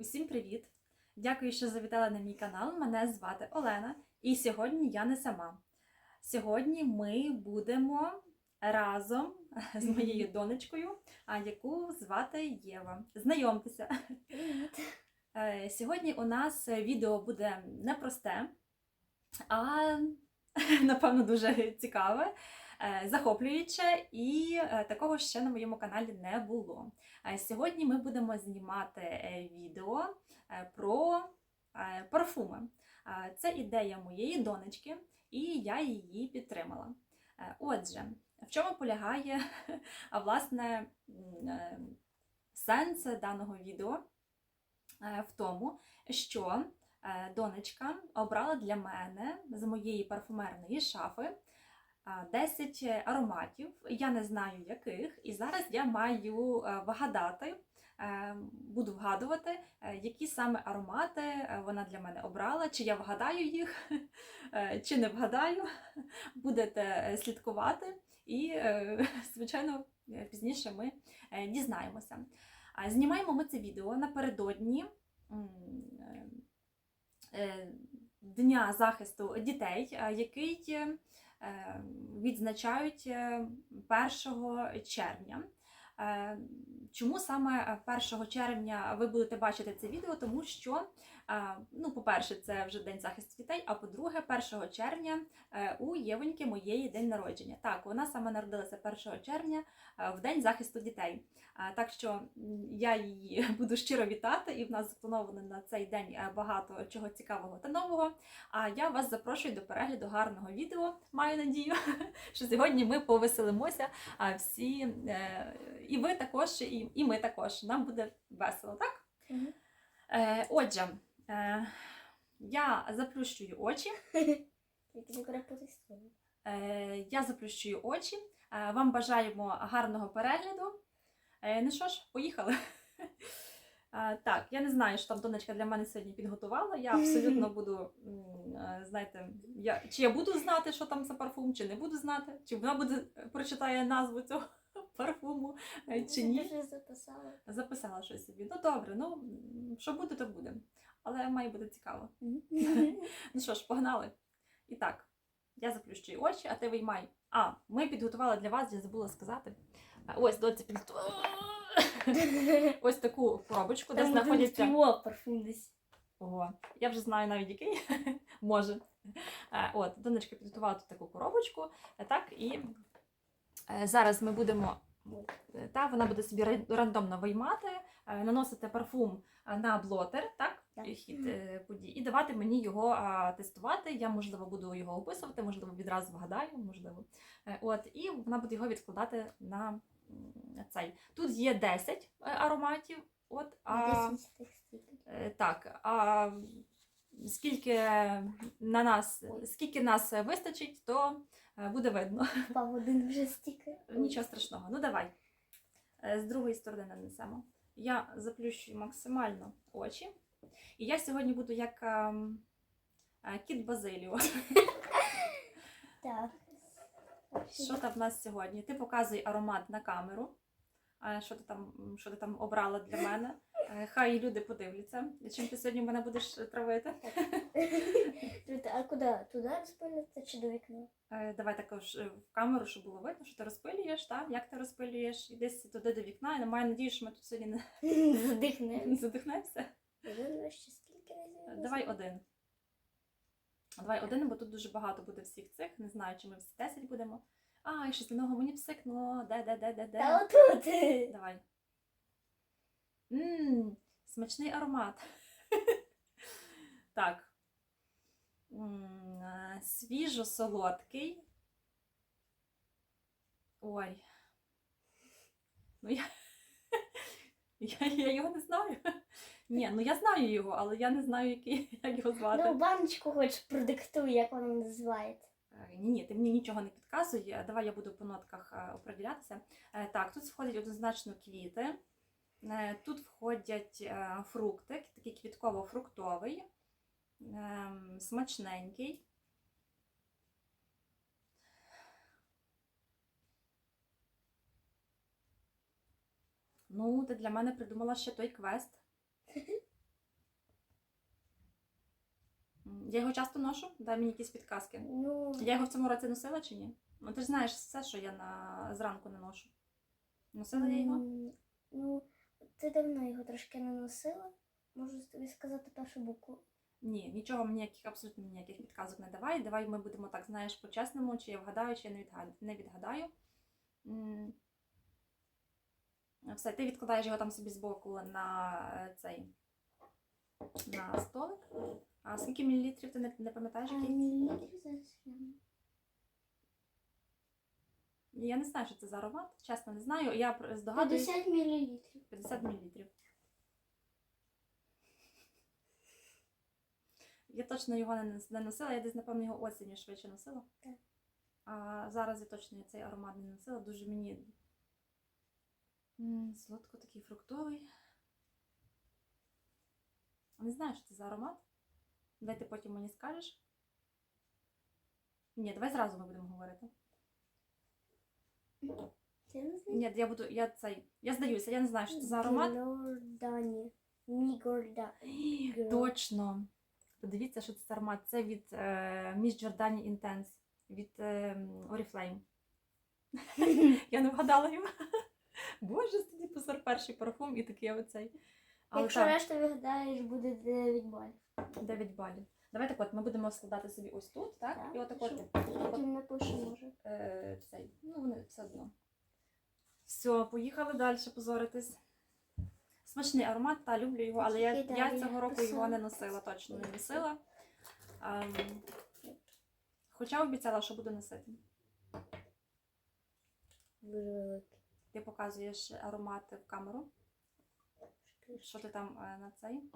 Усім привіт! Дякую, що завітали на мій канал. Мене звати Олена, і сьогодні я не сама. Сьогодні ми будемо разом з моєю донечкою, яку звати Єва. Знайомтеся. Привіт. Е, Сьогодні у нас відео буде непросте, а напевно дуже цікаве, захоплююче, і е, такого ще на моєму каналі не було. Е, Сьогодні ми будемо знімати е, відео е, про е, парфуми. Е, Це ідея моєї донечки, і я її підтримала. Е, Отже, в чому полягає власне е, сенс даного відео? Е, в тому, що е, донечка обрала для мене з моєї парфумерної шафи е, 10 ароматів. Я не знаю яких, і зараз я маю е, вгадати. е, Буду вгадувати, е, які саме аромати е, вона для мене обрала, чи я вгадаю їх, е, чи не вгадаю. Будете е, слідкувати, і, е, звичайно, е, пізніше ми е, дізнаємося. Знімаємо ми це відео напередодні е, е, Дня захисту дітей, е, який е, відзначають е, 1 червня. Е, Чому саме 1 червня ви будете бачити це відео? Тому що, е, ну, по-перше, це вже День захисту дітей, а по-друге, 1 червня е, у Євоньки моєї день народження. Так, вона саме народилася 1 червня е, в День захисту дітей. Так що я її буду щиро вітати, і в нас заплановано на цей день е, багато чого цікавого та нового. А я вас запрошую до перегляду гарного відео. Маю надію, що сьогодні ми повеселимося. А всі і ви також, і, ми також. Нам буде весело, так? Е, Отже, я заплющую очі. Я. Е, Я заплющую очі. Е, Вам бажаємо гарного перегляду. Е, Ну що ж, поїхали. Е, Так, я не знаю, що там донечка для мене сьогодні підготувала. Я абсолютно буду, е, знаєте, я, чи я буду знати, що там за парфум, чи не буду знати, чи вона буде е, прочитає назву цього парфуму, е, чи ні. Я вже записала. Записала щось собі. Ну добре, ну що буде, то буде. Але має бути цікаво. Ну що ж, погнали. І так, я заплющую очі, а ти виймай. А, ми підготували для вас, я забула сказати. Ось доця підготувала. Ось таку коробочку, де знаходяться. парфум десь. Ого, я вже знаю навіть який. Може. От, донечка підготувала тут таку коробочку. Е, Так, і е, зараз ми будемо. е, Та, вона буде собі рандомно виймати, наносити парфум на блотер, так? І Хід е, подій, і давати мені його а, тестувати. Я, можливо, буду його описувати, можливо, відразу вгадаю, можливо. Е, От, і вона буде його відкладати на цей. Тут є 10 е, ароматів. От, а... Десь тих стільки. Е, Так, а скільки на нас, скільки нас вистачить, то е, буде видно. Впав один вже стікер. Нічого страшного. Ну давай. Е, З другої сторони нанесемо. Я заплющую максимально очі. І я сьогодні буду як ем, е, кіт Базиліо. Так. Що там в нас сьогодні? Ти показуй аромат на камеру. Е, Що ти там, що ти там обрала для мене? Е, Хай люди подивляться. Чим ти сьогодні мене будеш травити? А куди? Туди розпилити чи до вікна? Е, Давай також е, в камеру, щоб було видно, що ти розпилюєш, так? Як ти розпилюєш? І десь туди до вікна. Я маю надію, що ми тут сьогодні не задихнемося. Один, ще скільки разів? Давай один. Давай один, бо тут дуже багато буде всіх цих. Не знаю, чи ми всі 10 будемо. А, і щось на мені псикнуло. Де, де, де, де, де. Та отут. Давай. Ммм, смачний аромат. так. Е, Свіжо-солодкий. Ой. Ну я. Я його не знаю. Ні, ну я знаю його, але я не знаю, який, як його звати. Ну, баночку хоч продиктуй, як вона називається. Е, Ні, ні, ти мені нічого не підказуй. Е, Давай я буду по нотках е, оприділятися. Е, Так, тут входять однозначно квіти. Тут входять фрукти, такий квітково-фруктовий, ем, смачненький. Ну, ти для мене придумала ще той квест. Я його часто ношу? Дай мені якісь підказки. Ну... Я його в цьому році носила чи ні? Ну ти ж знаєш все, що я на... зранку не ношу. Носила я його? Ну, ти давно його трошки не носила. Можу тобі сказати першу букву. Ні, нічого мені ніяких абсолютно ніяких підказок не давай. Давай ми будемо так, знаєш, по-чесному, чи я вгадаю, чи я не відгадаю. Не відгадаю. М. Все, ти відкладаєш його там собі збоку на е, цей на столик. А скільки мілілітрів ти не, не пам'ятаєш? Мілілітрів зараз. Я не знаю, що це за аромат. Чесно, не знаю. Я здогадуюсь 50 мілілітрів. 50 мілілітрів. Я точно його не не носила, я десь, напевно, його осінню швидше носила. Так. А зараз я точно цей аромат не носила. Дуже мені солодко такий фруктовий. Не знаю, що це за аромат. Давай ти потім мені скажеш. Ні, давай зразу ми будемо говорити. Ти не знаєш? Ні, я буду, я цей. Я здаюся, я не знаю, що це за аромат. Giordani. Мігорда. Точно. Подивіться, що це за аромат. Це від е, Miss Giordani Intense, від е, Oriflame. Я не вгадала його. Боже, тоді позор перший парфум і такий оцей. Але Якщо так, решту вигадаєш, буде 9 балів. 9 балів. Давай так от, ми будемо складати собі ось тут, так? Так, І отак от. Потім напишу, може. е, цей. Ну, вони все одно. Все, поїхали далі позоритись. Смачний аромат, та люблю його, але я, я цього року його не носила, точно не носила. Ем, хоча обіцяла, що буду носити. Дуже великий. Ти показуєш аромати в камеру. Що ти там е, на цей?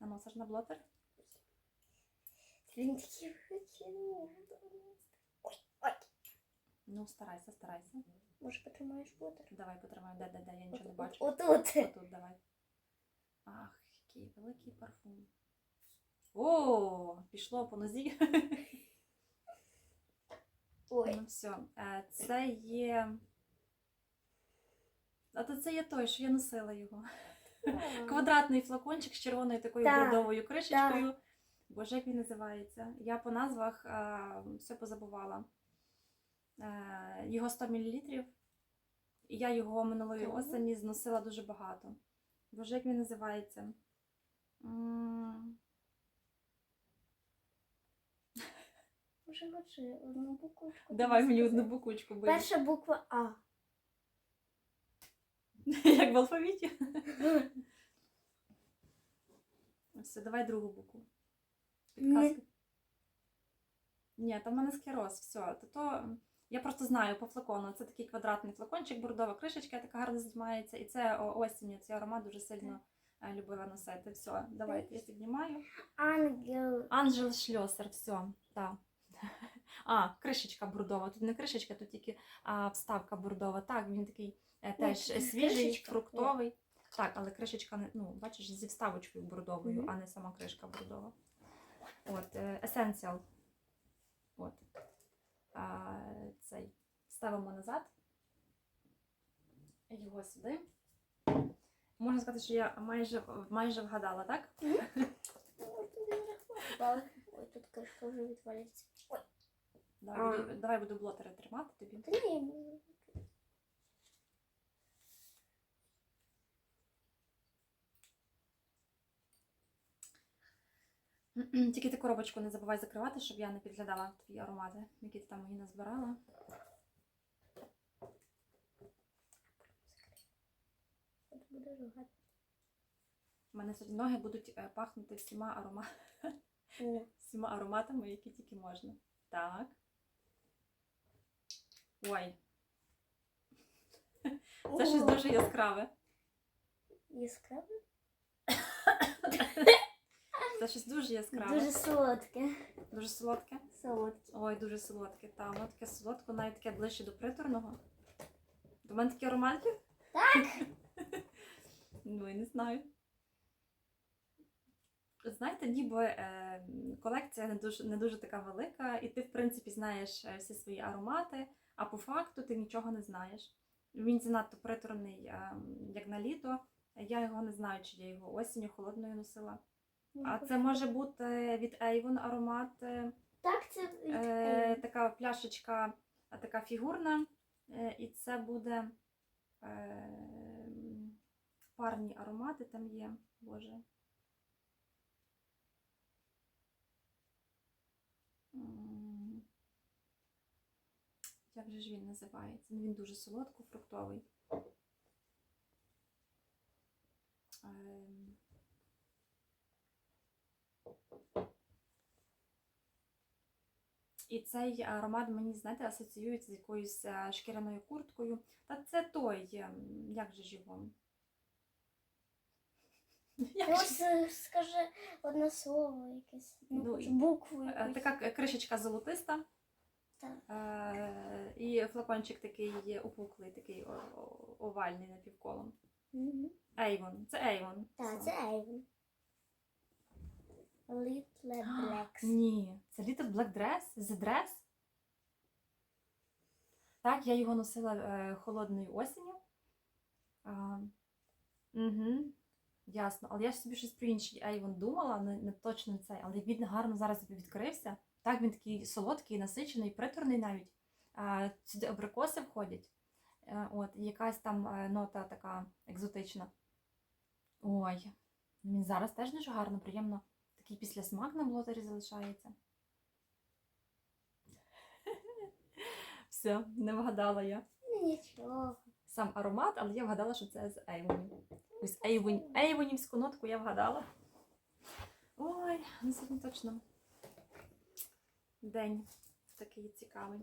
Наносиш на блотер? Він такий. Ой, ой. Ну, старайся, старайся. Може потримаєш ботер? Давай потримай, де, де, де, я нічого не бачу. от- Отут. Отут давай. Ах, який великий парфум. О, пішло по нозі. Ой. Ну все, це є. А то це є той, що я носила його. Квадратний флакончик з червоною такою Так, бордовою кришечкою. Боже, як він називається? Я по назвах е, все позабувала. Е, його 100 мл. Я його минулої осені зносила дуже багато. Боже, як він називається? М, Може, хоче одну буквочку. Давай мені одну буквочку бий. Перша буква А. Як в алфавіті. Все, давай другу букву. Підказки. Ні, там в мене склероз, все. То, то я просто знаю по флакону. Це такий квадратний флакончик, бордова кришечка, така гарно знімається. І це осінню, цей аромат дуже сильно е, любила носити. Все, давайте я піднімаю. Ангел. Анжел Шльосер, все, так. А, кришечка бордова. Тут не кришечка, тут тільки а, вставка бордова. Так, він такий е, теж свіжий, кришечка, фруктовий. Так, але кришечка не, ну, бачиш, зі вставочкою бордовою, Мгм. а не сама кришка бордова. От, е, Essential. От. А, цей. Ставимо назад. Його сюди. Можна сказати, що я майже, майже вгадала, так? Не. Ой, тут кришка вже відвалюється. Давай, буду, давай буду блотери тримати тобі. та ні, Тільки ти коробочку не забувай закривати, щоб я не підглядала твої аромати, які ти там мені назбирала. рогати. У мене сьогодні ноги будуть е, пахнути всіма, арома... Ні. всіма ароматами, які тільки можна. Так. Ой, це щось дуже яскраве. яскраве. Це щось дуже яскраве. Дуже солодке. Дуже солодке. Солодке. Ой, дуже солодке. Та, воно таке солодке, навіть таке ближче до приторного. До мене такі аромати? Так. Ну, я не знаю. Знаєте, ніби е, колекція не дуже, не дуже така велика, і ти, в принципі, знаєш е, всі свої аромати, а по факту ти нічого не знаєш. Він занадто приторний, е, як на літо. Я його не знаю, чи я його осінню холодною носила. А це може бути від Avon аромат. е, Так, це від Е, така пляшечка, а, така фігурна, е, і це буде е, парні аромати там є, боже. М. Же ж він називається? Ну, Він дуже солодко-фруктовий. Ем. І цей аромат мені, знаєте, асоціюється з якоюсь е, шкіряною курткою. Та це той, ем, як же ж його? Ось е, скажи одне слово якесь. Ну, Ну, букву Е, якусь. Така кришечка золотиста. Е, І флакончик такий є опуклий, такий о- о- овальний напівколом. Мгм. Avon. Це Avon. Так, це Avon. Little Blacks. Ні, це Little Black Dress? The Dress? Так, я його носила е, холодною осінню. А, угу, ясно. Але я ж собі щось про інший Avon думала, не, не точно цей, але він гарно зараз відкрився. Так, він такий солодкий, насичений, приторний навіть. Сюди абрикоси входять. Е, от, і якась там е, нота така екзотична. Ой, він зараз теж дуже гарно, приємно. Такий післясмак на блотері залишається. Все, не вгадала я. Ну, Нічого. Сам аромат, але я вгадала, що це з Ейвонів. Ось Ейвон, Ейвонівську нотку я вгадала. Ой, ну сьогодні точно день такий цікавий.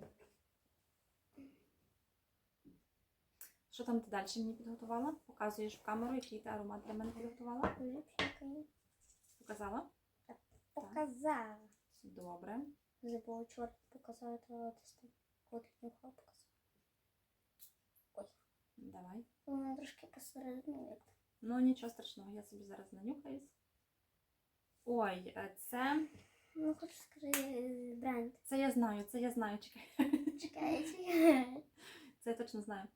Що там ти далі мені підготувала? Показуєш в камеру, який ти аромат для мене підготувала? Ліпшенький. Показала? Показала. Добре. Забула чорт показати, але ти став кот нюхав показав. Давай. Вона трошки посередині. Ну, нічого страшного, я собі зараз нанюхаюсь. Ой, е, це. Ну, хоч скажи бренд. Це я знаю, це я знаю, чекай. Чекайте. Це я точно знаю.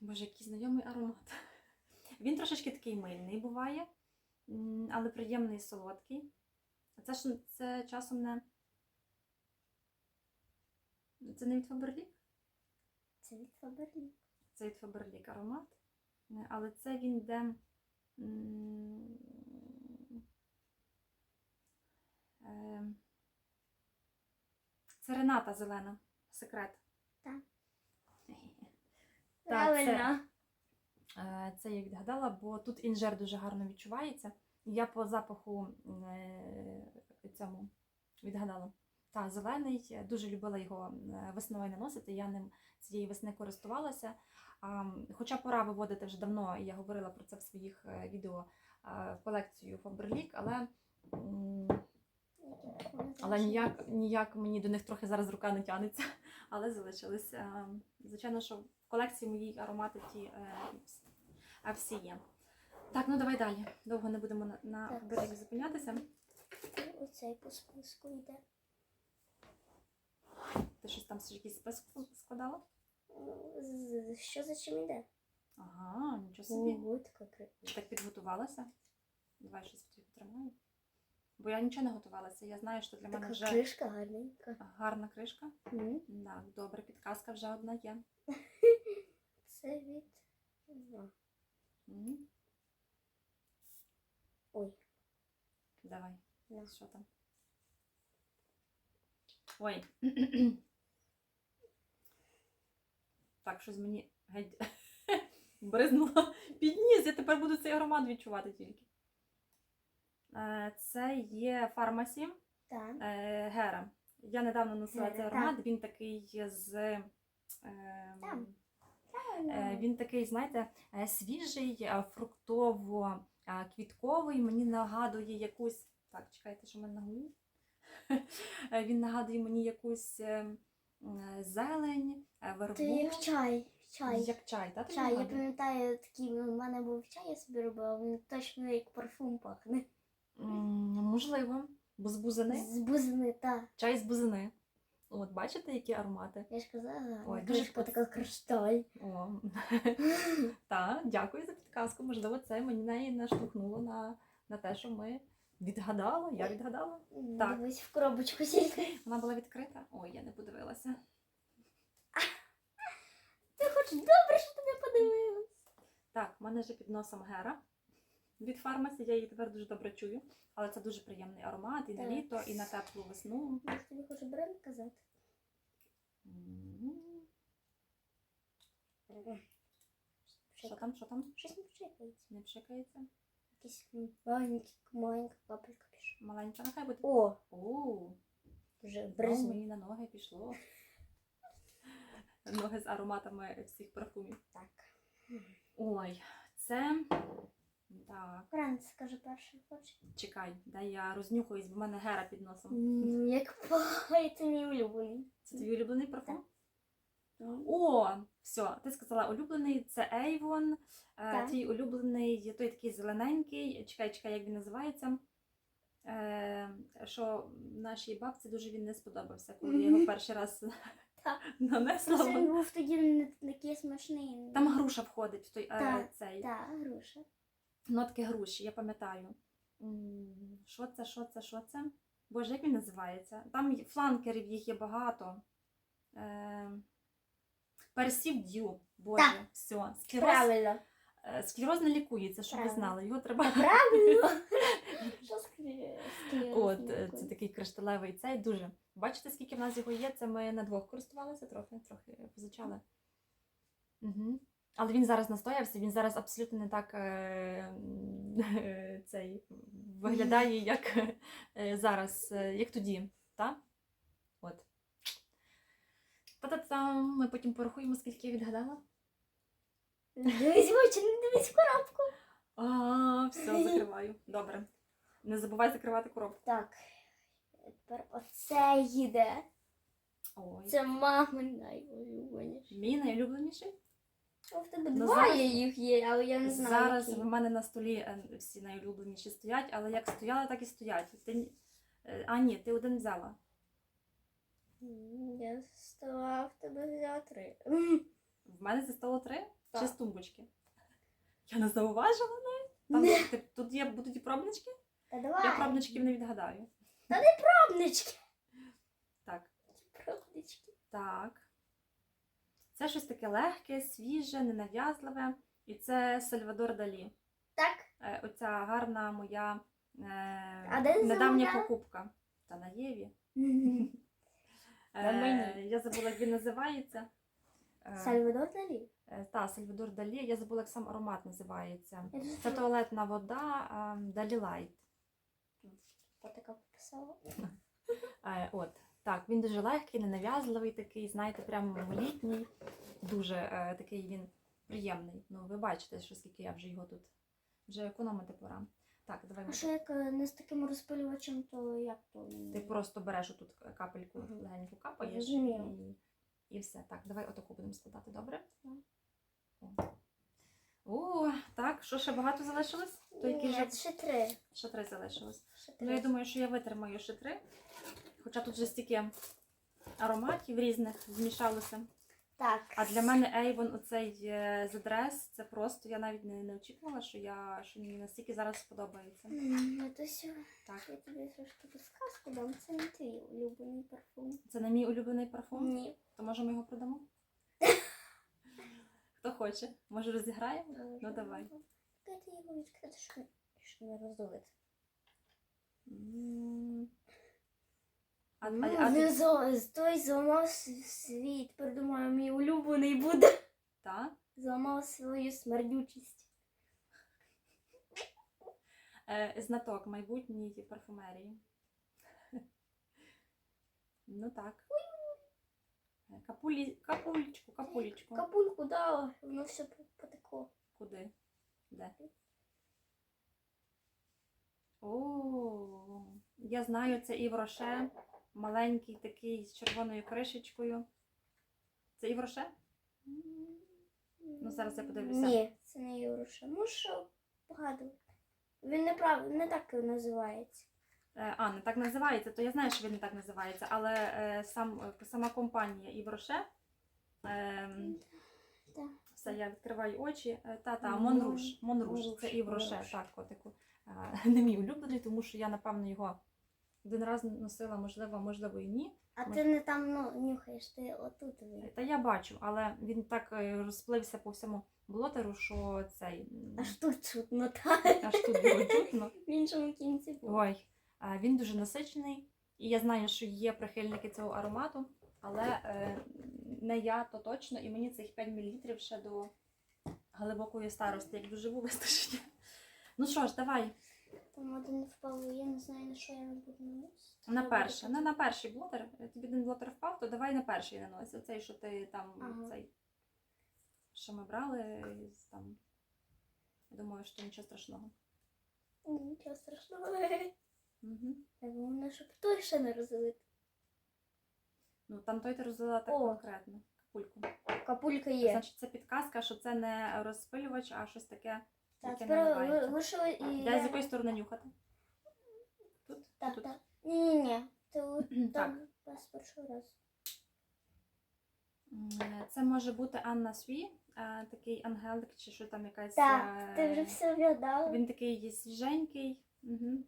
Боже, який знайомий аромат. Він трошечки такий мильний буває, але приємний і солодкий. А це ж це часом не. Це не від Faberlic? Це від Фаберлі. Це від Faberlic аромат. Е, Але це він де. Е, Це Рената зелена. Секрет. Так. Це- Правильно. Е, Це я відгадала, бо тут інжир дуже гарно відчувається. Я по запаху е, цьому відгадала. Та, зелений, дуже любила його е, весною наносити. Я ним цієї весни користувалася. Хоча пора виводити вже давно, і я говорила про це в своїх е, відео е, в колекцію Faberlic, але, але ніяк, ніяк мені до них трохи зараз рука не тянеться, але залишились. Е, Звичайно, що в колекції моїй аромати ті всі є. Так, ну давай далі. Довго не будемо на, на Так. Зупинятися. Оцей по списку йде. Ти щось там якийсь список складала? Що за чим йде? Ага, нічого собі. Ого, така кри- так підготувалася? Давай щось потримаю. Бо я нічого не готувалася. Я знаю, що для мене Така вже кришка гарненька. гарна кришка. М. Так, добре, підказка вже одна є. Це від. Ага. М, Ой. Давай. На. Що там? Ой. Так, щось мені геть бризнуло під ніс. Я тепер буду цей аромат відчувати тільки. Е, Це є фармасі Так. е, Гера. Я недавно носила цей аромат. Він такий з. ем, Е, Він такий, знаєте, свіжий, фруктово-квітковий. Мені нагадує якусь. Так, чекайте, що в мене на голові. Він нагадує мені якусь е, м, е, зелень, вербу. Ти як чай. Чай. Як чай, так? Чай, я пам'ятаю, такий у мене був чай, я собі робила, він точно як парфум пахне. Можливо. Бо з бузини. З бузини, так. Чай з бузини. От, бачите, які аромати? Я ж казала, Ой, дуже кришка така кришталь. О. Так, дякую за підказку. Можливо, це мені неї наштовхнуло на, на те, що ми відгадала. Я відгадала. Так. Дивись в коробочку тільки. Вона була відкрита. Ой, я не подивилася. Ти хоч добре, що тобі подивилась. Так, в мене вже під носом гера від фармасі. Я її тепер дуже добре чую. Але це дуже приємний аромат і на Так. літо, і на теплу весну. Може тобі хоч бренд казати? М. Що там, що там? Щось не пшикається. Не пшикається? Якийсь маленький, маленька капелька пішла. Маленька нехай буде. О, О, вже бризне. мені на ноги пішло. Ноги з ароматами всіх парфумів. Так. Ой, це. Так, Франц, скажи перший, хочеш? чекай, дай я рознюхаюсь, бо в мене гера під носом. М, Як пахає, це мій улюблений. Це твій улюблений парфум? О, все, ти сказала улюблений, це Avon. Е, Так. Твій улюблений, той такий зелененький. Чекай, чекай, як він називається. Е, що нашій бабці дуже він не сподобався, коли я його Мгм. перший раз. нанесла. Просто він був тоді не такий смачний. Там груша входить в той е, Так, цей. Так, груша. Нотки груші, я пам'ятаю. М, Що це, що це, що це? Боже, як він називається? Там й- фланкерів їх є багато. Е, Персів дю. Боже, Так. все. Склероз, Правильно. е, склероз не лікується, щоб ви Правильно. знали. Його треба. Правильно. Що От, е, це такий кришталевий цей дуже. Бачите, скільки в нас його є? Це ми на двох користувалися трохи, трохи позичали. Угу. Але він зараз настоявся, він зараз абсолютно не так е, е, цей, виглядає, як зараз, як тоді. Та? От. Та-та-там, ми потім порахуємо, скільки я відгадала. Дивись в очі, не дивись в коробку. А, все, закриваю. Добре. Не забувай закривати коробку. Так. Тепер оце їде. Ой. Це мамин найулюбленіший. Мій найулюбленіший. О, в тебе Ну, два зараз- їх є, але я не знаю. Зараз які. в мене на столі е, всі найулюбленіші стоять, але як стояли, так і стоять. Ти... ні- е, А, ні, ти один взяла. М, Я стала в тебе взяла три. М, В мене зі столу три чи з тумбочки. Я не зауважила навіть. Там ти- тут є, будуть і пробнички? Та давай. Я пробничків не відгадаю. Пробнички. Так. Пробнички. Так. Це щось таке легке, свіже, ненав'язливе. І це Сальвадор Далі. Так. Е, Оця гарна моя е, А де недавня замовляла? покупка. Та на Єві. На Е, мені. я забула, як він називається. Е, Сальвадор Далі. е, Та, Сальвадор Далі. Я забула, як сам аромат називається. Я дуже Це туалетна вода ем, Далі Лайт. Така пописала. Е, От. Так, він дуже легкий, ненав'язливий такий, знаєте, прямо літній. Дуже е, такий він приємний. Ну, ви бачите, що скільки я вже його тут. Вже економити пора. Так, давай. А ми- що як е, не з таким розпилювачем, то як то? Ти просто береш отут капельку, Мгм. легенько капаєш і, і все. Так, давай отаку будемо складати, добре? Так. О. О, так, що ще багато залишилось? То які Ні, ще три. ще три залишилось. Ще Ну, я думаю, що я витримаю ще три. Хоча тут вже стільки ароматів різних змішалося. Так. А для мене Avon оцей е, задрес, це просто я навіть не, не очікувала, що я що мені настільки зараз сподобається. Ну, то сьо- Так, Я тобі трошки підсказку дам. Це не твій улюблений парфум. це не мій улюблений парфум. Ні. То може ми його продамо? Хто хоче? Може розіграємо? Ну давай. Як ти його відкрити, щоб не роздулити? М. А, Ну, а, а, ти- з- той зламав світ. Придумаю, мій улюблений буде. та? Зламав свою смердючість. Е, знаток майбутньої парфумерії. Ну так. Капулі... Капулечку, капулечку. Капульку дала, воно все потекло. Куди? Де? О, я знаю, це Ів Роше. Маленький такий з червоною кришечкою. Це Ів Роше? Ну, зараз я подивлюся. Ні, це не Євроша. Можу погадувати. Він не прав... не так називається. Е, А, не так називається, то я знаю, що він не так називається, але е, сам, е, сама компанія Ів Роше. ем. Це я відкриваю очі. Е, Та-та, Мон- Монруш. Монруш. Це Монруш, Ів Роше, Монруш. так, котику. Е, Не мій улюблений, тому що я, напевно, його один раз носила, можливо, можливо, і ні. А Ми- ти не там ну, нюхаєш, ти отут. ви. Та я бачу, але він так е, розплився по всьому блотеру, що цей Аж тут чутно, так. аж тут було чутно. В іншому кінці було. Ой, е, він дуже насичений, і я знаю, що є прихильники цього аромату, але е, не я, то точно, і мені цих 5 мл ще до глибокої старості, як доживу, вистачить. Ну що ж, давай Там один впав, я не знаю, на що я буду наносити. на перше. Не на перший блотер. Тобі один блотер впав, то давай на перший нанось. Оцей, що ти там, Ага. цей, що ми брали, там. Думаю, що нічого страшного. Нічого страшного. Угу. Так головне, щоб той ще не розлити. Ну там той ти розлила так О. конкретно. Капульку. Капулька є. Значить, це підказка, що це не розпилювач, а щось таке. Так, яке тепер ви- наливається. і. Де з якої сторони нюхати? Тут? Так, Тут? так. Ні-ні-ні. Ти от там без першого разу. М, Це може бути Анна Сві, е, такий ангелик, чи що там якась. Так, ти вже е, все вгадала. Він такий є свіженький, угу.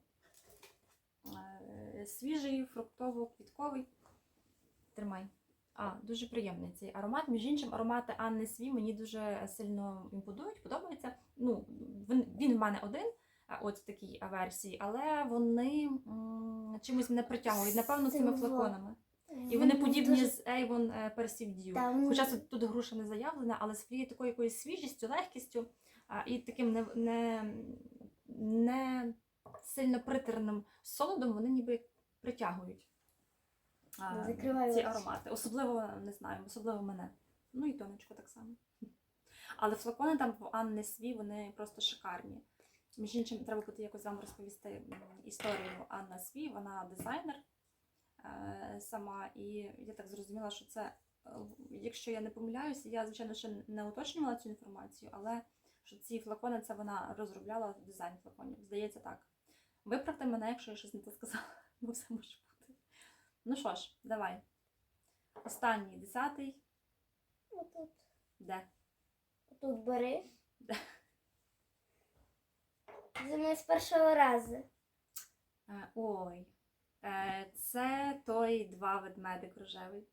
Свіжий, фруктово-квітковий. Тримай. А, дуже приємний цей аромат. Між іншим, аромати Анни Сві мені дуже сильно імпонують, подобаються. Ну, він, він в мене один, а, от в такій версії, але вони м, чимось мене притягують, напевно, цими флаконами. І вони подібні дуже- з Avon е, Dew. Та, Хоча тут, тут груша не заявлена, але спліє такою якоюсь свіжістю, легкістю а, і таким не, не, не сильно притерним солодом вони ніби притягують а, Закриваю ці очі. аромати. Особливо не знаю, особливо мене. Ну і тонечко так само. Але флакони там в Анни Сві, вони просто шикарні. Між іншим, треба буде якось вам розповісти історію Анна Сві, вона дизайнер е, сама, і я так зрозуміла, що це, е, якщо я не помиляюся, я, звичайно, ще не уточнювала цю інформацію, але що ці флакони це вона розробляла дизайн флаконів. Здається, так. Виправте мене, якщо я щось не те сказала, бо все може бути. Ну що ж, давай. Останній, десятий. Отут. Де? Отут бери. Да. Зі мною з першого разу. Е, Ой. Е, Це той два ведмедик рожевий.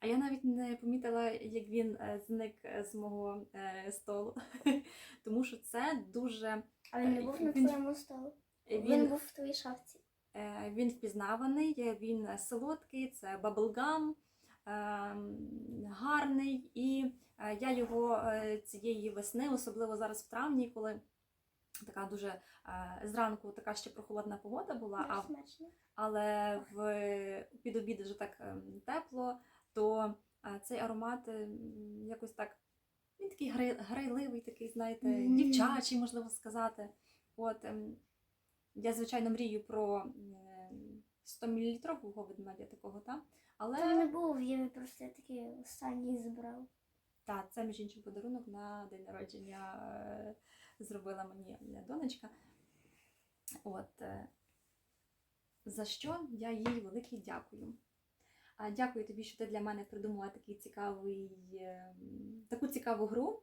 А я навіть не помітила, як він е, зник е, з мого е, столу. Тому що це дуже. А він не Е, був на він- твоєму столу. Він, Він, був в твоїй шафці. е, він впізнаваний, е, він е, солодкий, це баблгам, гарний. І е, я його е, цієї весни, особливо зараз в травні, коли така дуже е, зранку така ще прохолодна погода була, а але в під обід вже так ем, тепло, то е, цей аромат ем, якось так. Він такий грайливий, такий, знаєте, дівчачий, можливо сказати. От ем, я, звичайно, мрію про 100 мл ведмедя такого, та? але Там не був, я просто такий останній збрав. та, це між іншим подарунок на день народження е, зробила мені донечка. От, е, за що я їй великий дякую. Дякую тобі, що ти для мене придумала такий цікавий, е, таку цікаву гру.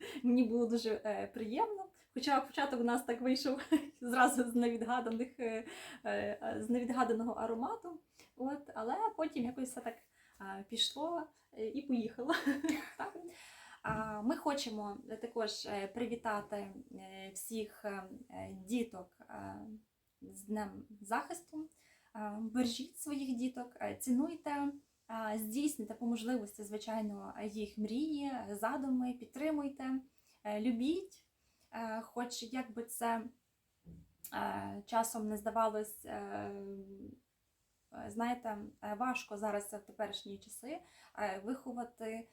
Мені було дуже е, приємно. Хоча початок у нас так вийшов зразу з невідгаданих, е, е, з невідгаданого аромату. От, але потім якось все так пішло і поїхало. Так? Ми хочемо також привітати всіх е, е, діток з Днем захисту. Е, Бережіть своїх діток, е, цінуйте, е, здійснюйте по можливості, звичайно, їх мрії, задуми, підтримуйте, любіть, хоч як би це часом не здавалось, знаєте, важко зараз в теперішні часи виховати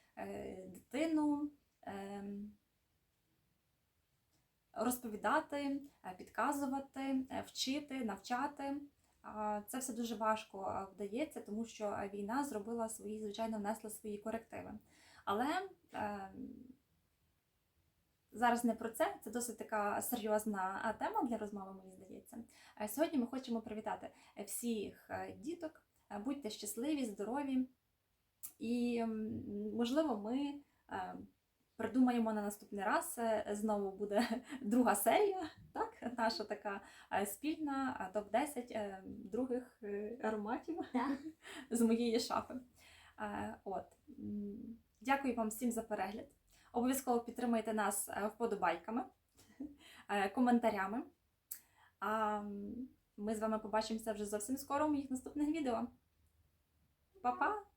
дитину, розповідати, підказувати, вчити, навчати. Це все дуже важко вдається, тому що війна зробила свої, звичайно, внесла свої корективи. Але е, зараз не про це, це досить така серйозна тема для розмови, мені здається. Сьогодні ми хочемо привітати всіх е, діток. Е, Будьте щасливі, здорові, І, можливо, ми е, придумаємо на наступний раз. е, Знову буде друга серія, так? Наша така е, спільна топ 10 е, других ароматів з моєї шафи. От. Дякую вам всім за перегляд. Обов'язково підтримайте нас вподобайками, коментарями. А ми з вами побачимося вже зовсім скоро в моїх наступних відео. Па-па!